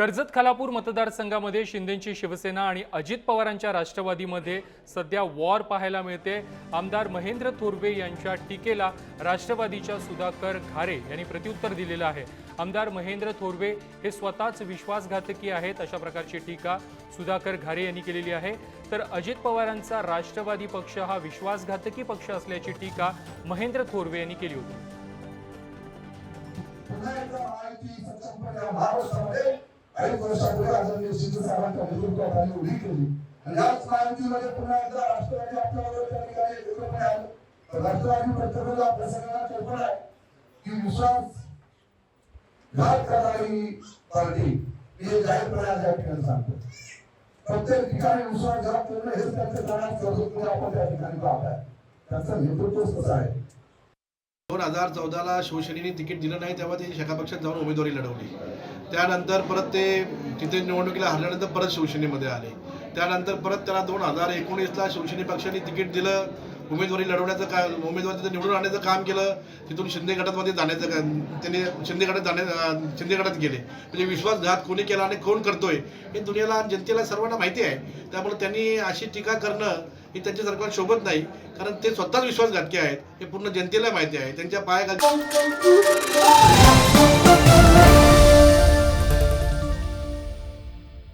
कर्जत खालापूर मतदारसंघामध्ये शिंदेची शिवसेना आणि अजित पवारांच्या राष्ट्रवादीमध्ये सध्या वॉर पाहायला मिळते. आमदार महेंद्र थोरवे यांच्या टीकेला राष्ट्रवादीच्या सुधाकर घारे यांनी प्रत्युत्तर दिलेलं आहे. आमदार महेंद्र थोरवे हे स्वतःच विश्वासघातकी आहेत अशा प्रकारची टीका सुधाकर घारे यांनी केलेली आहे. तर अजित पवारांचा राष्ट्रवादी पक्ष हा विश्वासघातकी पक्ष असल्याची टीका महेंद्र थोरवे यांनी केली होती. पुन्हा एकदा महायुती सक्षमपणे महाराष्ट्रामध्ये अडीच नेतृत्वाखाली उभी केली. आणि याच महायुतीमध्ये पुन्हा एकदा राष्ट्रवादी आपल्याबरोबर त्या ठिकाणी एकत्रपणे आलं. तर राष्ट्रवादी प्रत्येकाला प्रसंगाला कल्पना आहे की विश्वास घात करणारी पार्टी हे जाहीरपणे आज या ठिकाणी सांगतो. प्रत्येक ठिकाणी विश्वासघात करणं हेच त्यांचं कारण आपण त्या ठिकाणी पाहत आहे त्यांचं नेतृत्वच कसं आहे. दोन हजार चौदाला शिवसेनेने तिकीट दिलं नाही तेव्हा ते शका पक्षात जाऊन उमेदवारी लढवली. त्यानंतर परत ते तिथे निवडणुकीला हरल्यानंतर परत शिवसेनेमध्ये आले. त्यानंतर परत त्याला दोन हजार एकोणीसला शिवसेने पक्षाने तिकीट दिलं. उमेदवारी लढवण्याचं का उमेदवारी निवडून आणण्याचं काम केलं तिथून शिंदे गटामध्ये जाण्याचं का त्यांनी शिंदे गटात जाण्या शिंदे गटात गेले. म्हणजे विश्वासघात कोणी केला आणि कोण करतोय हे दुनियाला आणि जनतेला सर्वांना माहिती आहे. त्यामुळे त्यांनी अशी टीका करणं ही त्यांच्या सरकार शोभत नाही कारण ते स्वतःच विश्वासघातके आहेत हे पूर्ण जनतेला माहिती आहे. त्यांच्या पायाखाली